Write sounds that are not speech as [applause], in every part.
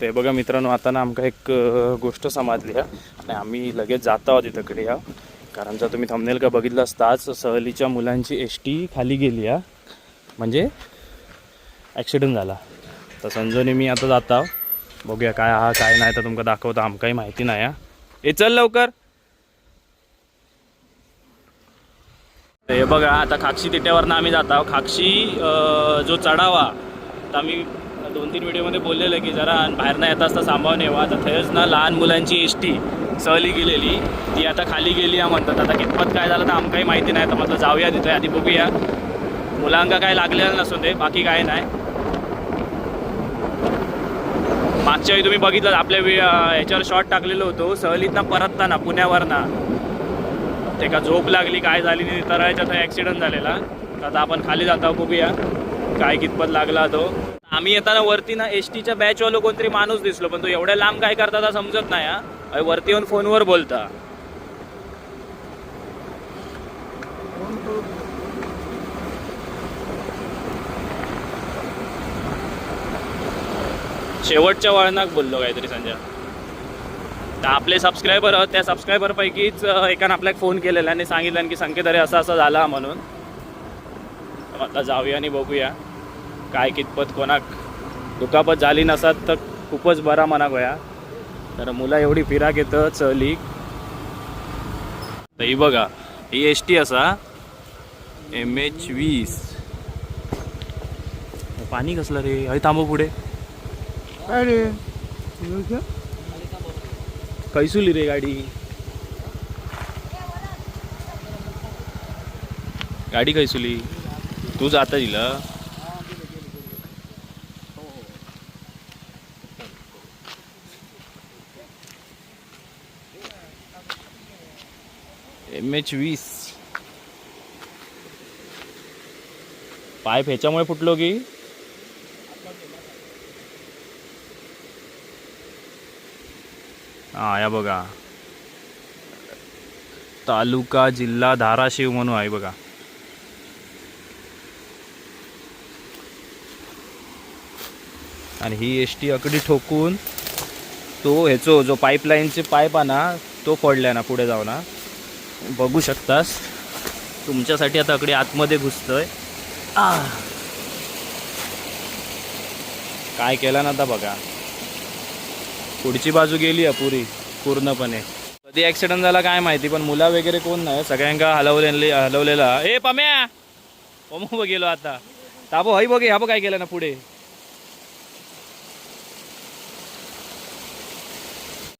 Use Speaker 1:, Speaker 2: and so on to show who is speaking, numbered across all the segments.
Speaker 1: ते बघा मित्रांनो आता ना आमका एक गोष्ट समजली आहे आणि आम्ही लगेच जात आहोत तिथकडे या कारण जर तुम्ही थांबनेल का बघितलं असताच सहलीच्या मुलांची एस टी खाली गेली हा. म्हणजे ॲक्सिडेंट झाला. तर संजोनी मी आता जात आहो बघूया काय हा काय नाही तर तुमका दाखवतो. आमकाही माहिती नाही हा. ए चल लवकर. हे बघा आता खाक्षी तिट्यावरनं आम्ही जात आहोत खाक्षी जो चढावा तर आम्ही दोन तीन व्हिडिओमध्ये बोललेलं की जरा बाहेर नाही येत असता सांभाळून येवा. तर थंयच ना लहान मुलांची एस टी सहली गेलेली ती आता खाली गेली आहे म्हणतात. आता कितपत काय झालं तर आमकाही माहिती नाही. तर म्हटलं जाऊया तिथे आधी बघूया. मुलांका काय लागलेलं नसून दे बाकी काय नाही. मागच्या वेळी तुम्ही बघितलं आपल्या याच्यावर शॉट टाकलेलो होतो. सहलीतनं परतताना पुण्यावरना. ते का झोप लागली काय झाली नाही तर ॲक्सिडेंट झालेला. तर आता आपण खाली जातो बघूया. काय कितपत लागला तो. आम्ही येताना वरती ना एस टीच्या बॅचवालो कोणतरी माणूस दिसलो पण तो एवढ्या लांब काय करता समजत नाही हा. वरती येऊन फोनवर बोलता. शेवटच्या वळणाक बोललो काहीतरी संजय. तर आपले सबस्क्रायबर त्या सबस्क्रायबरपैकीच पैकीच एकानं आपल्याला फोन केलेला आणि सांगितलं की संकेत अरे असं असं झाला म्हणून. आता जाऊया आणि बघूया. काय कितपत कोणाक दुखापत झाली नसत तर खूपच बरा मना गोया. तर मुलं एवढी फिराक येतं चली तर ही बघा ही एस टी असा. एम एच वीस. पाणी कसलं रे? हय थांबव पुढे.
Speaker 2: काय रे?
Speaker 1: कैसुली रे गाडी. गाडी कैसुली. तू जाता दिला एम एच वीस. पाईप ह्याच्यामुळे फुटलो की? हा या बघा. तालुका जिल्हा धाराशिव म्हणून आहे बघा. आणि ही एस टी अकडी ठोकून तो ह्याचो जो पाईपलाईनचे पाईप आहे ना तो फोडलाय ना पुढे जाऊ ना बघू शकतास. तुमच्यासाठी आता अकडे आतमध्ये घुसतोय. काय केलं ना आता बघा. पुढची बाजू गेली आहे पुरी पूर्णपणे. कधी ॲक्सिडेंट झाला काय माहिती पण मुला वगैरे कोण नाही सगळ्यांका हलवले हलवलेला. ए पम्या! पमो गेलो आता. ताबो हई बघे ह्या बघ काय केलं ना पुढे.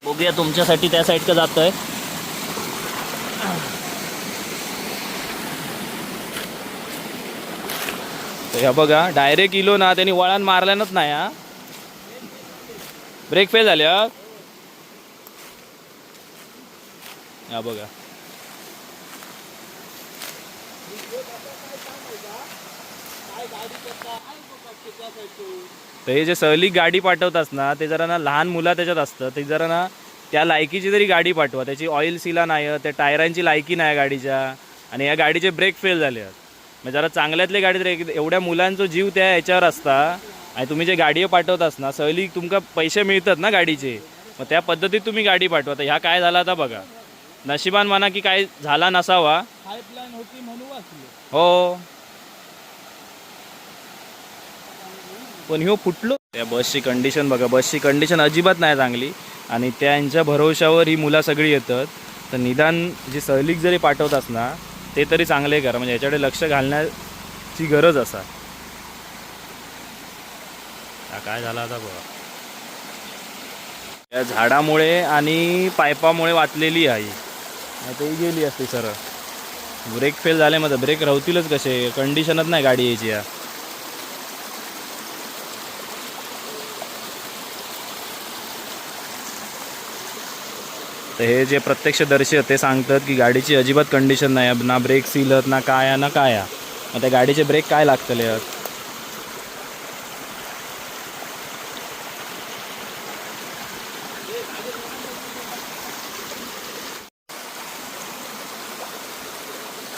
Speaker 1: बघूया तुमच्यासाठी त्या साईड का जातोय. तर ह्या बघा डायरेक्ट इलो ना त्यांनी वळण मारल्यानच नाही हा. ब्रेक फेल झाले हा. हा बघा. तर हे जे सहली गाडी पाठवतास ना ते जरा ना लहान मुलं त्याच्यात असतं ते जरा ना त्या लायकीची तरी गाडी पाठवा त्याची ऑइल सिला नाही त्या टायरांची लायकी नाही गाडीच्या आणि या गाडीचे ब्रेक फेल झाले आहेत. मग जरा चांगल्यातले गाडी तरी एवढ्या मुलांचा जीव त्या ह्याच्यावर असता. आणि तुम्ही जे गाडी पाठवतास ना सहली तुमका पैसे मिळतात ना गाडीचे. मग त्या पद्धतीत तुम्ही गाडी पाठवा. तर ह्या काय झाला आता बघा. नशिबान म्हणा की काय झाला नसावा. हो. पण ह्यो फुटलो. त्या बसची कंडिशन बघा. बसची कंडिशन अजिबात नाही चांगली. आणि त्यांच्या भरोशावर ही मुलं सगळी येतात. तर निदान जी सहलीक जरी पाठवतात ना ते तरी चांगले करा. म्हणजे याच्याकडे लक्ष घालण्याची गरज असा. काय झालं आता बघा. या झाडामुळे आणि पायपामुळे वाचलेली आहे. आता ही गेली असते सरळ. ब्रेक फेल झाले मग ब्रेक राहतीलच कसे? कंडिशनच नाही गाडी यायची या. तर हे जे प्रत्यक्षदर्शी आहेत ते सांगतात की गाडीची अजिबात कंडिशन नाही आहे. ना ब्रेक सीलत ना काय आहे, ना काय आहे. मग त्या गाडीचे ब्रेक काय लागतले आहेत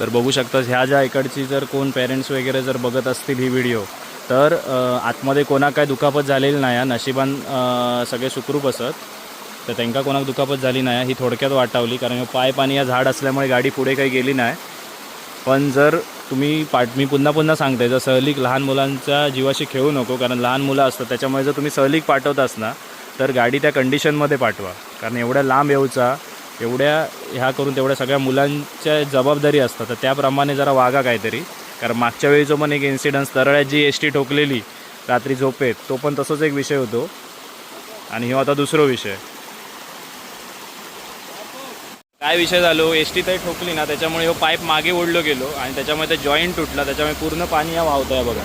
Speaker 1: तर बघू शकतास ह्या ज्या इकडची जर कोण पेरेंट्स वगैरे जर बघत असतील ही व्हिडिओ तर आतमध्ये कोणा काय दुखापत झालेली नाही नशिबान सगळे सुखरूप असत तर त्यांना कोणाक दुखापत झाली नाही ही थोडक्यात वाटावली कारण ह्यो पाईप आणि या झाड असल्यामुळे गाडी पुढे काही गेली नाही. पण जर तुम्ही पाठ मी पुन्हा पुन्हा सांगते जर सहलीक लहान मुलांच्या जीवाशी खेळू नको कारण लहान मुलं असतात त्याच्यामुळे जर तुम्ही सहलीक पाठवतास ना तर गाडी त्या कंडिशनमध्ये पाठवा. कारण एवढ्या लांब येऊचा एवढ्या ह्या करून तेवढ्या सगळ्या मुलांच्या जबाबदारी असतात तर त्याप्रमाणे जरा वागा काहीतरी. कारण मागच्या वेळी जो पण एक इन्सिडन्स तरळ्यात जी एस टी ठोकलेली रात्री झोपेत तो पण तसंच एक विषय होतो. आणि ह्यो आता दुसरा विषय. काय विषय झालो एस टी तर ठोकली ना त्याच्यामुळे ह्यो पाईप मागे ओढलो गेलो आणि त्याच्यामुळे ते जॉईंट तुटला त्याच्यामुळे पूर्ण पाणी या वाहतं आहे बघा.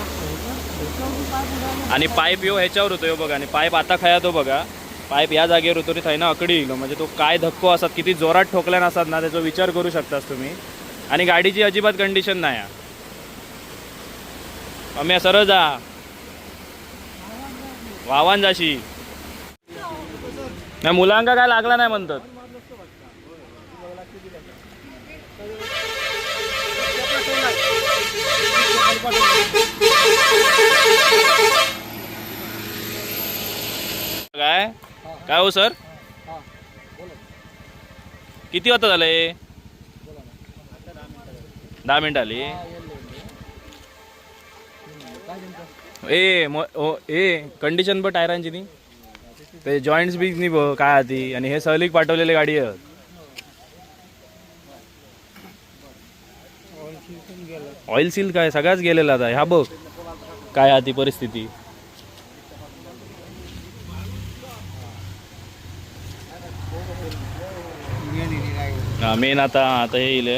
Speaker 1: आणि पाईप यो ह्याच्यावर होतो बघा आणि पाईप आता खया तो बघा. पाईप या जागेवर होतो आणि ना अकडी येलो म्हणजे तो काय धक्को असतात किती जोरात ठोकल्या नसतात ना त्याचा विचार करू शकतास तुम्ही. आणि गाडीची अजिबात कंडिशन नाही आहे. सरळ जा. वावन जाशी. नाही मुलांका काय लागला नाही म्हणतात. काय? काय हो सर? किती वाजता झालंय? दहा मिनिट आली. ए म ए कंडिशन पण टायरांची नी ते जॉईंट्स बी नाही ब- काय आधी आणि हे सहलीक पाठवलेले गाडी आहे. ऑइल सील काय? सगळ्याच गेलेला आता. ह्या बघ. काय आधी परिस्थिती. मेन आता आता हे येईल.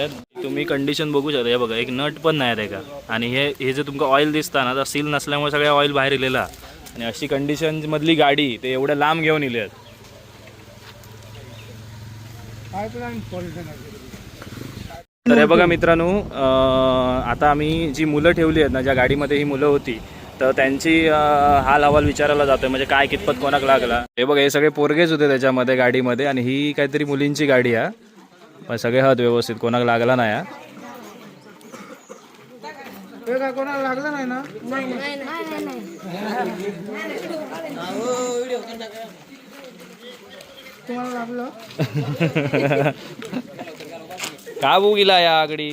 Speaker 1: तुम्ही कंडिशन बघू शकता. हे बघा एक नट पण नाही आहे का? आणि हे हे जे तुमका ऑइल दिसता ना तर सील नसल्यामुळे सगळ्या ऑइल बाहेर इलेला आणि अशी कंडिशन मधली गाडी ते एवढ्या लांब घेऊन इले
Speaker 2: आहेत
Speaker 1: तर हे बघा मित्रांनो आता आम्ही जी मुलं ठेवली आहेत ना ज्या गाडीमध्ये ही मुलं होती तर त्यांची हाल अहवाल विचारायला जातोय म्हणजे काय कितपत कोणाक लागला. हे बघा हे सगळे पोरगेच होते त्याच्यामध्ये गाडीमध्ये आणि ही काहीतरी मुलींची गाडी आहे. पण सगळे हत व्यवस्थित कोणाक लागला नाही हा.
Speaker 2: कोणाला लागलं नाही ना? तुम्हाला लागलं? [laughs]
Speaker 1: का बघू गेला या आगडी?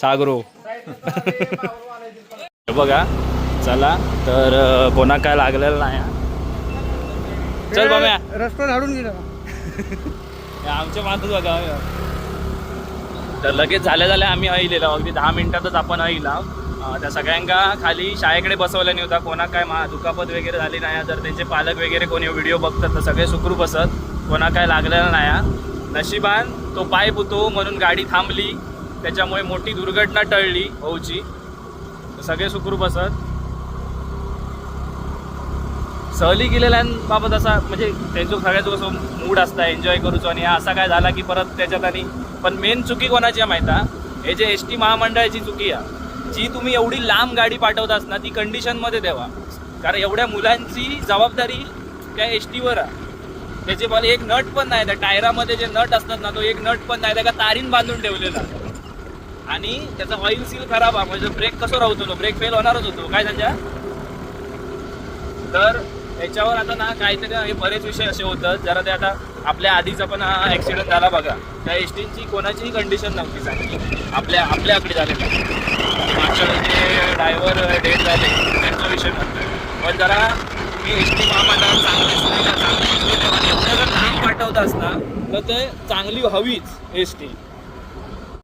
Speaker 1: सागरो. बघा चला तर अं, कोणाक काय लागलेलं नाही. चल बाम्या
Speaker 2: रस्ता झाडून गेला.
Speaker 1: आमच्या मातच बघा तर लगेच झाल्या झाल्या आम्ही ऐलेलो अगदी दहा मिनिटातच आपण ऐला त्या सगळ्यांका खाली शाळेकडे बसवल्याने होता. कोणाक काय मा दुखापत वगैरे झाली नाही जर त्यांचे पालक वगैरे कोणी व्हिडिओ बघतात तर सगळे सुखरूप असत. कोणा काय लागलेलं नाही नशिबान तो पाय होतो म्हणून गाडी थांबली. त्याच्यामुळे मोठी दुर्घटना टळली होऊची सगळे सुखरूप असत. सहली गेलेल्यांबाबत असा म्हणजे त्यांचं सगळ्याच कसं मूड असता एन्जॉय करूचो आणि असा काय झाला की परत त्याच्यात आणि पण मेन चुकी कोणाची माहिती आहे? हे जे एस टी महामंडळाची चुकी आहे. जी तुम्ही एवढी लांब गाडी पाठवतास ना ती कंडिशनमध्ये द्यावा. कारण एवढ्या मुलांची जबाबदारी त्या एस टीवर आहे. त्याचे मला एक नट पण नाही त्या टायरामध्ये जे नट असतात ना तो एक नट पण नाही त्या तारीन बांधून ठेवलेला आणि त्याचा ऑइल सील खराब आहे म्हणजे ब्रेक कसं राहतो तो ब्रेक फेल होणारच होतो. काय त्याच्या तर याच्यावर आता ना काहीतरी हे बरेच विषय असे होतात. जरा ते आता आपल्या आधीचा पण हा ॲक्सिडेंट झाला बघा. त्या एस टीची कोणाचीही कंडिशन नव्हती चांगली आपल्या आपल्याकडे झालेली मागच्या जे ड्रायव्हर डेट झाले त्यांचा विषय म्हणतो पण जरा तुम्ही एस टी महामंडळाला चांगली सुविधा चांगली एवढं जर काम पाठवत असता तर ते चांगली हवीच एस टी